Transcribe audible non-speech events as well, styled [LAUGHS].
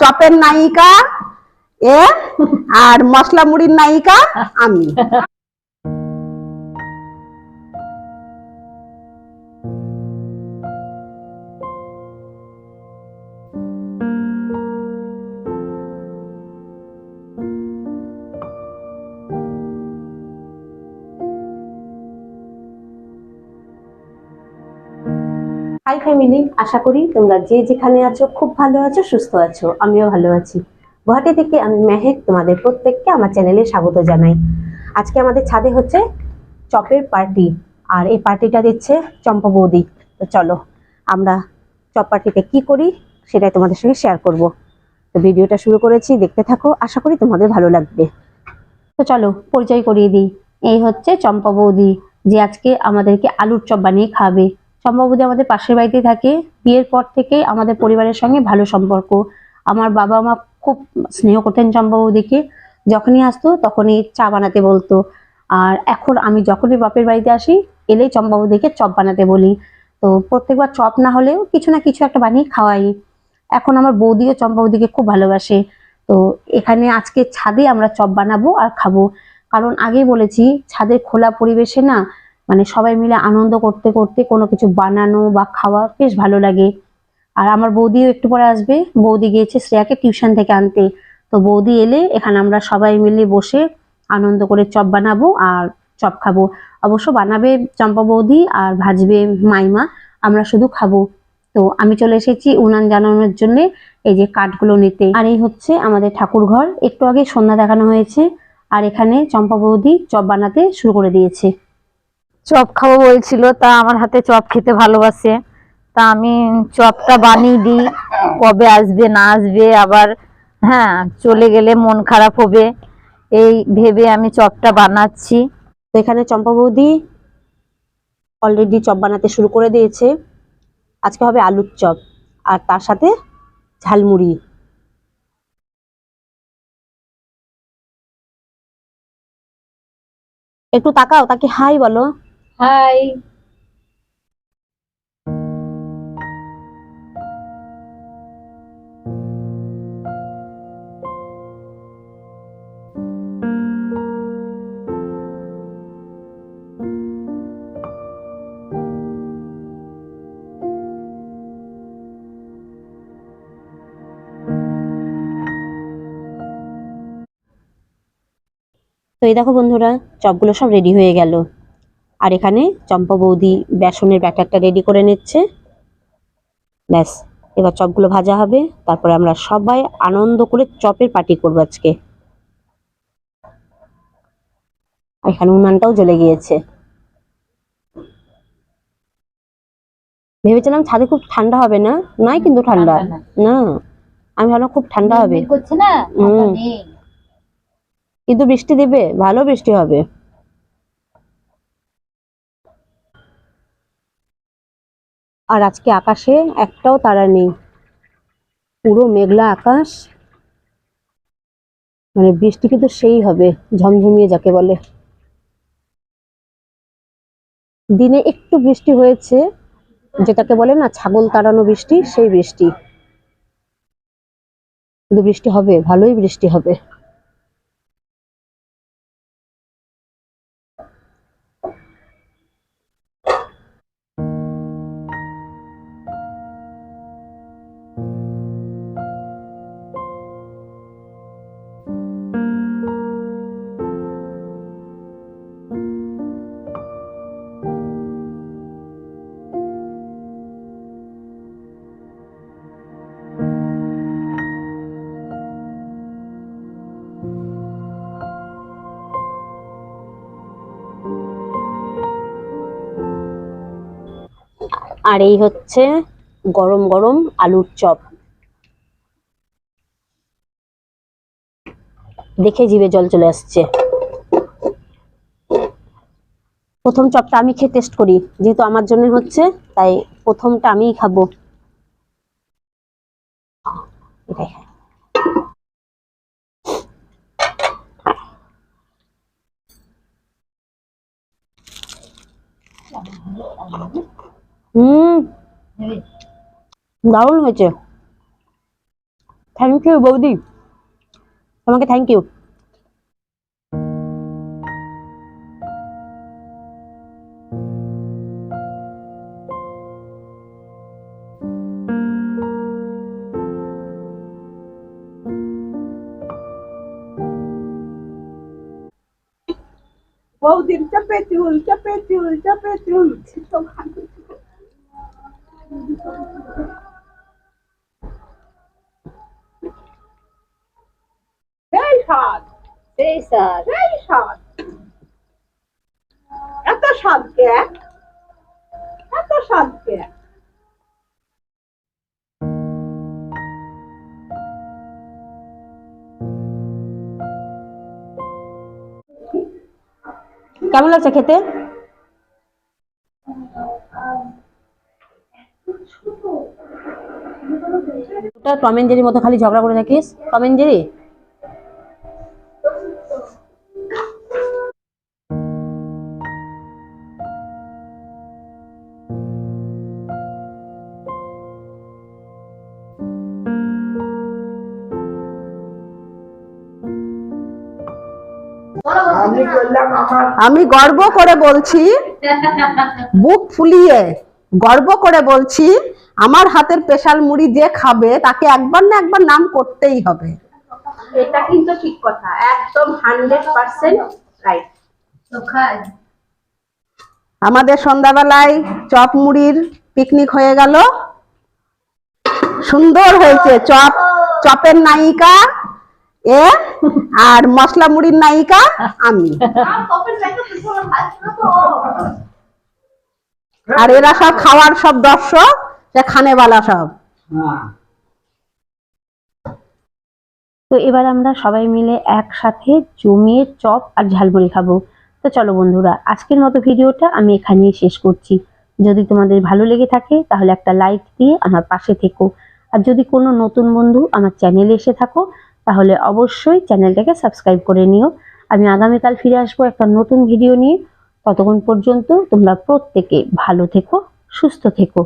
চপের নায়িকা এ আর মশলা মুড়ির নায়িকা আমি। হাই ফ্যামিলি আশা করি তোমরা যে যেখানে আছো খুব ভালো আছো, সুস্থ আছো। আমিও ভালো আছি। গুয়াহাটি থেকে আমি মেহেক তোমাদের প্রত্যেককে আমার চ্যানেলে স্বাগত জানাই। আজকে আমাদের ছাদে হচ্ছে চপের পার্টি, আর এই পার্টিটা দিচ্ছে চম্পা বৌদি। তো চলো, আমরা চপ পার্টিতে কি করি সেটাই তোমাদের সঙ্গে শেয়ার করব। তো ভিডিওটা শুরু করেছি, দেখতে থাকো, আশা করি তোমাদের ভালো লাগবে। তো চলো, পরিচয় করিয়ে দিই। এই হচ্ছে চম্পা বৌদি, যে আজকে আমাদেরকে আলুর চপ বানিয়ে খাবে চম্পাবতী আমাদের পাশের বাড়িতে থাকে, বিয়ের পর থেকে আমাদের পরিবারের সঙ্গে ভালো সম্পর্ক। আমার বাবা মা খুব স্নেহ করতেন চম্পাবতীকে যখনই আসতো তখনই চা বানাতে বলতো। আর এখন আমি যখনই বাপের বাড়িতে আসি, এলেই চম্পাবতীকে চপ বানাতে বলি। তো প্রত্যেকবার চপ না হলেও কিছু না কিছু একটা বানিয়ে খাওয়াই। এখন আমার বৌদিও চম্পাবতীকে খুব ভালোবাসে। তো এখানে আজকে ছাদে আমরা চপ বানাবো আর খাব। কারণ আগেই বলেছি, ছাদের খোলা পরিবেশে না মানে সবাই মিলে আনন্দ করতে করতে কোনো কিছু বানানো বা খাওয়া বেশ ভালো লাগে। আর আমার বৌদিও একটু পরে আসবে। বৌদি গিয়েছে শ্রেয়াকে টিউশন থেকে আনতে। তো বৌদি এলে এখানে আমরা সবাই মিলে বসে আনন্দ করে চপ বানাবো আর চপ খাব। অবশ্য বানাবে চম্পা বৌদি আর ভাজবে মাইমা, আমরা শুধু খাব। তো আমি চলে এসেছি উনান জানানোর জন্য এই যে কাঠগুলো নিতে। আর এই হচ্ছে আমাদের ঠাকুর ঘর। একটু আগে সন্ধ্যা দেখানো হয়েছে। আর এখানে চম্পা বৌদি চপ বানাতে শুরু করে দিয়েছে। চপ খাব বলছিল, তা আমার হাতে চপ খেতে ভালোবাসে। তা আমি চপটা বানিয়ে দিই, কবে আসবে, না আসবে, আবার হ্যাঁ চলে গেলে মন খারাপ হবে। এই ভেবে আমি চপটা বানাচ্ছি। তো এখানে চম্পা বৌদি অলরেডি চপ বানাতে শুরু করে দিয়েছে। আজকে হবে আলুর চপ, আর তার সাথে ঝালমুড়ি। একটু তাকাও, তাকে হাই বলো। হাই তো এই দেখো বন্ধুরা চপগুলো সব রেডি হয়ে গেল। আর এখানে চম্পা বৌদি বেসনের ব্যাটারটা রেডি করে নিচ্ছে। ব্যাস এবার চপগুলো ভাজা হবে। তারপরে আমরা সবাই আনন্দ করে চপের পার্টি করব আজকে। এখানে উনানটাও জ্বলে গিয়েছে। ভেবেছিলাম ছাদে খুব ঠান্ডা হবে না? নাই কিন্তু ঠান্ডা। না। আমি ভাবলাম খুব ঠান্ডা হবে। কিন্তু বৃষ্টি দেবে ভালো বৃষ্টি হবে। আর আজকে আকাশে একটাও তারা নেই। পুরো মেঘলা আকাশ। মানে বৃষ্টি কিন্তু সেই হবে, ঝমঝমিয়ে যাকে বলে। দিনে একটু বৃষ্টি হয়েছে, যেটাকে বলে না, ছাগল তাড়ানো বৃষ্টি, সেই বৃষ্টি। কিন্তু বৃষ্টি হবে, ভালোই বৃষ্টি হবে। আর এই হচ্ছে গরম গরম আলুর চপ। দেখে জিভে জল চলে আসছে। প্রথম চপটা আমি খেয়ে টেস্ট করি, যেহেতু আমার জন্য হচ্ছে, তাই প্রথমটা আমিই খাব। এটাই। খাই। হুম দারুণ হয়েছে থ্যাংক ইউ বৌদি তোমাকে থ্যাংক ইউ বৌদির চাপে চুল চাপে চুল চাপে চুল তো ভালো সেই স্বাদ সেই স্যার সেই স্বাদ এত স্বাদ কে? এত স্বাদ কে? কেমন লাগছে খেতে? ওটা টম এন্ড জেরির মতো খালি ঝগড়া করে থাকিস? Tom and Jerry? আমি গর্ব করে বলছি বুক ফুলিয়ে। গর্ব করে বলছি আমার হাতের স্পেশাল মুড়ি যে খাবে তাকে একবার না একবার নাম করতেই হবে। এটা কিন্তু ঠিক কথা একদম হান্ড্রেড পার্সেন্ট রাইট। আমাদের সন্ধ্যাবেলায় চপ মুড়ির পিকনিক হয়ে গেল। সুন্দর হয়েছে চপ চপের নায়িকা এ আর মশলা মুড়ির নায়িকা আমি। [LAUGHS] আর এরা সব খাওয়ার সব দর্শক সে খানেওয়ালা সব। তো এবার আমরা সবাই মিলে একসাথে জমিয়ে চপ আর ঝালমুড়ি খাব। তো চলো বন্ধুরা আজকের মতো ভিডিওটা আমি এখানেই শেষ করছি। যদি তোমাদের ভালো লেগে থাকে তাহলে একটা লাইক দিয়ে আমার পাশে থেকো। আর যদি কোনো নতুন বন্ধু আমার চ্যানেলে এসে থাকো তাহলে অবশ্যই চ্যানেলটাকে সাবস্ক্রাইব করে নিও। আমি আগামীকাল ফিরে আসব একটা নতুন ভিডিও নিয়ে। ততক্ষণ পর্যন্ত তোমরা প্রত্যেকে ভালো থেকো সুস্থ থেকো।